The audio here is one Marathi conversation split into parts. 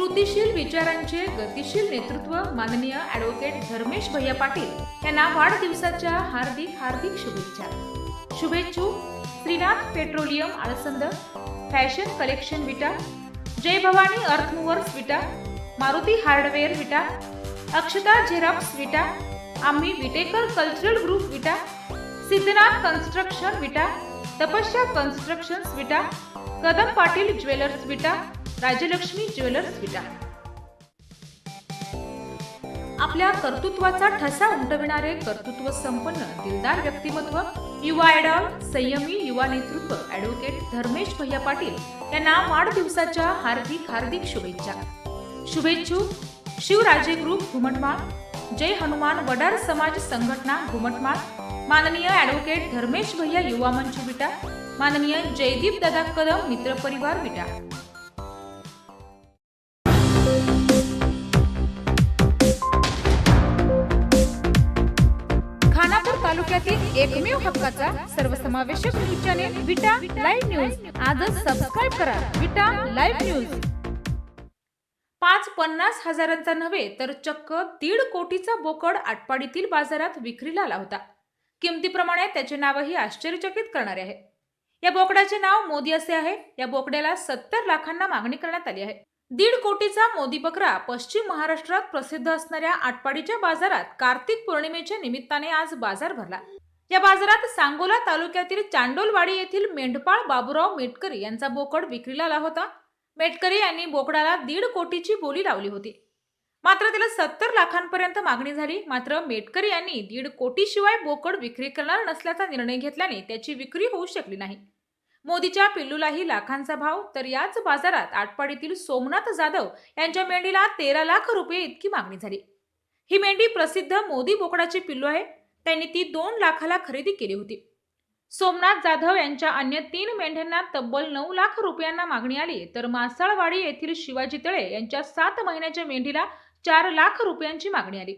कृतिशील विचारांचे गतिशील नेतृत्व माननीय ॲडव्होकेट धर्मेश भैया पाटील यांना वाढदिवसाच्या हार्दिक हार्दिक शुभेच्छा. शुभेच्छू Shrinath petroleum Alsand fashion collection Vita Jai Bhavani earthmovers Vita Maruti hardware Vita Akshata xerox Vita आम्ही Vitekar cultural group Vita Siddhanath construction Vita Tapasya constructions Vita Kadam Patil jewellers Vita Rajlakshmi jewellers Vita. आपल्या कर्तृत्वाचा ठसा उमटविणारे कर्तृत्व संपन्न दिलदार व्यक्तिमत्व युवा आयडॉल संयमी युवा नेतृत्व ॲडव्होकेट धर्मेश भैया पाटील यांना वाढदिवसाच्या हार्दिक हार्दिक शुभेच्छा. शुभेच्छुक शिवराजे ग्रुप घुमटमाळ जय हनुमान वडार समाज संघटना घुमटमाळ माननीय ॲडव्होकेट धर्मेश भैया युवा मंच विटा माननीय जयदीप दादा कदम मित्र परिवार विटा. एकमेव हक्काचा सर्वसमावेशक news channel Vita live news. आजच सबस्क्राईब करा. Vita live news. पाच पन्नास हजारांचा नव्हे तर चक्क दीड कोटीचा बोकड आटपाडीतील बाजारात विक्रीला आला होता. किमतीप्रमाणे त्याचे नावही आश्चर्यचकित करणारे आहे. या बोकडाचे नाव मोदी असे आहे. या बोकड्याला सत्तर लाखांना मागणी करण्यात आली आहे. दीड कोटीचा मोदी बकरा पश्चिम महाराष्ट्रात प्रसिद्ध असणाऱ्या आटपाडीच्या बाजारात कार्तिक पौर्णिमेच्या निमित्ताने आज बाजार भरला. या बाजारात सांगोला तालुक्यातील चांडोलवाडी येथील मेंढपाळ बाबूराव मेटकरी यांचा बोकड विक्रीला आला होता. मेटकरी यांनी बोकडाला दीड कोटीची बोली लावली होती. मात्र त्याला सत्तर लाखांपर्यंत मागणी झाली. मात्र मेटकरी यांनी दीड कोटीशिवाय बोकड विक्री करणार नसल्याचा निर्णय घेतल्याने त्याची विक्री होऊ शकली नाही. मोदीच्या पिल्लूलाही लाखांचा भाव. तर याच बाजारात आटपाडीतील सोमनाथ जाधव यांच्या मेंढीला तेरा लाख रुपये इतकी मागणी झाली. ही मेंढी प्रसिद्ध मोदी बोकडाचे पिल्लू आहे. त्यांनी ती दोन लाखाला खरेदी केली होती. सोमनाथ जाधव यांच्या अन्य तीन मेंढ्यांना तब्बल नऊ लाख रुपयांना मागणी आली तर मासाळवाडी येथील शिवाजी तळे यांच्या सात महिन्याच्या मेंढीला चार लाख रुपयांची मागणी आली.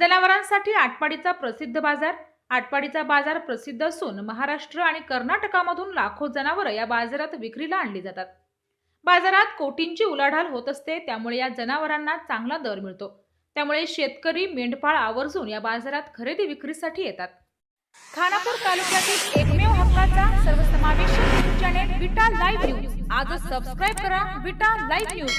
जनावरांसाठी आटपाडीचा प्रसिद्ध बाजार आटपाडीचा बाजार प्रसिद्ध असून महाराष्ट्र आणि कर्नाटकामधून लाखो जनावरं या बाजारात विक्रीला आणली जातात. बाजारात कोटींची उलाढाल होत असते त्यामुळे या जनावरांना चांगला दर मिळतो. त्यामुळे शेतकरी मेंढपाळ आवर्जून या बाजारात खरेदी विक्रीसाठी येतात. खानापूर तालुक्यातील एकमेव हक्काचा सर्वसमावेशक news channel Vita live news. आजच सबस्क्राईब करा विटा लाईव्ह न्यूज.